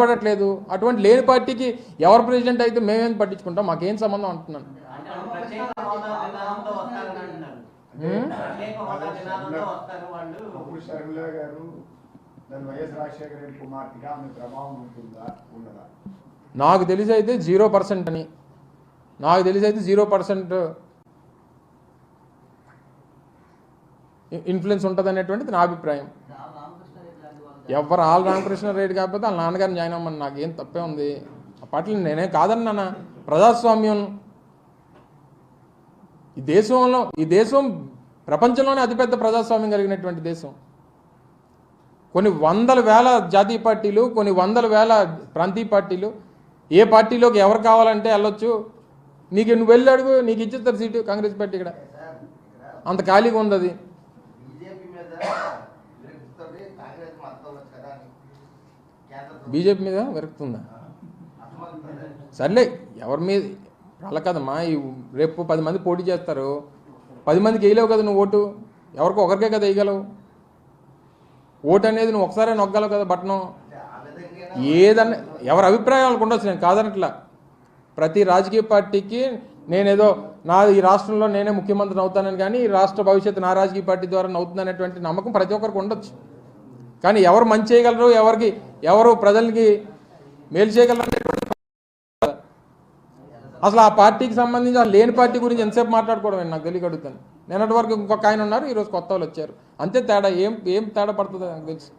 పడట్లేదు. అటువంటి లేని పార్టీకి ఎవరు ప్రెసిడెంట్ అయితే మేమేం పట్టించుకుంటాం? మాకేం సంబంధం అంటున్నాను. నాకు తెలిసి అయితే జీరో పర్సెంట్ అని. నాకు తెలిసి అయితే జీరో పర్సెంట్ ఇన్ఫ్లుయెన్స్ ఉంటుంది అనేటువంటిది నా అభిప్రాయం. ఎవరు ఆల్ రామకృష్ణ రెడ్డి కాకపోతే వాళ్ళ నాన్నగారిని జాయిన్ అవ్వమని నాకు ఏం తప్పే ఉంది. ఆ పార్టీలు నేనేం కాదన్నానా ప్రజాస్వామ్యం ఈ దేశంలో ఈ దేశం ప్రపంచంలోనే అతిపెద్ద ప్రజాస్వామ్యం కలిగినటువంటి దేశం. కొన్ని వందల వేల జాతీయ పార్టీలు కొన్ని వందల వేల ప్రాంతీయ పార్టీలు ఏ పార్టీలోకి ఎవరు కావాలంటే వెళ్ళొచ్చు. నీకు నువ్వు వెళ్ళి అడుగు నీకు ఇచ్చేస్తారు సీటు కాంగ్రెస్ పార్టీ ఇక్కడ. అంత ఖాళీగా ఉంది అది. బీజేపీ మీద విరక్తుందా? సర్లే ఎవరి మీద? అలా కదమ్మా ఈ రేపు పది మంది పోటీ చేస్తారు. పది మందికి వేయలేవు కదా నువ్వు ఓటు? ఎవరికో ఒకరికే కదా వేయగలవు? ఓటు అనేది నువ్వు ఒకసారి నొక్కగలవు కదా బట్టనం ఏదన్నా ఎవరి అభిప్రాయాలకు ఉండొచ్చు నేను కాదనట్లా. ప్రతి రాజకీయ పార్టీకి నేనేదో నా ఈ రాష్ట్రంలో నేనే ముఖ్యమంత్రిని అవుతానని కానీ ఈ రాష్ట్ర భవిష్యత్తు నా రాజకీయ పార్టీ ద్వారా అవుతుందనేటువంటి నమ్మకం ప్రతి ఒక్కరికి ఉండొచ్చు. కానీ ఎవరు మంచి చేయగలరు ఎవరికి ఎవరు ప్రజలకి మేలు చేయగలరు అనేటువంటి అసలు ఆ పార్టీకి సంబంధించి ఆ లేని పార్టీ గురించి ఎంతసేపు మాట్లాడుకోవడం నాకు తెలియక అడుగుతాను. నిన్నటి వరకు ఇంకొక ఆయన ఉన్నారు ఈరోజు కొత్త వాళ్ళు వచ్చారు. అంతే తేడా ఏం ఏం తేడా పడుతుందో నాకు తెలుసు.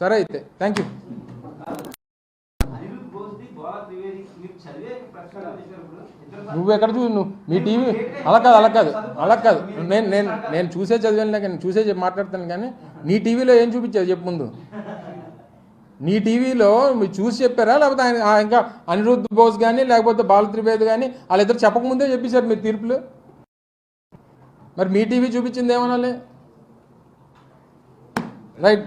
సరే అయితే థ్యాంక్ యూ ఎక్కడ చూ నువ్వు మీ టీవీ అలా కాదు అలా కాదు అలా కాదు. నేను నేను నేను చూసే చదివాను కానీ చూసే మాట్లాడతాను కానీ నీ టీవీలో ఏం చూపించావు చెప్పు ముందు. నీ టీవీలో మీరు చూసి చెప్పారా? లేకపోతే ఆయన ఇంకా అనిరుద్ధ్ బోస్ కానీ లేకపోతే బాల త్రివేది కానీ వాళ్ళిద్దరు చెప్పకముందే చెప్పేశారు మీరు తీర్పులు? మరి మీ టీవీ చూపించింది ఏమనాలి? రైట్.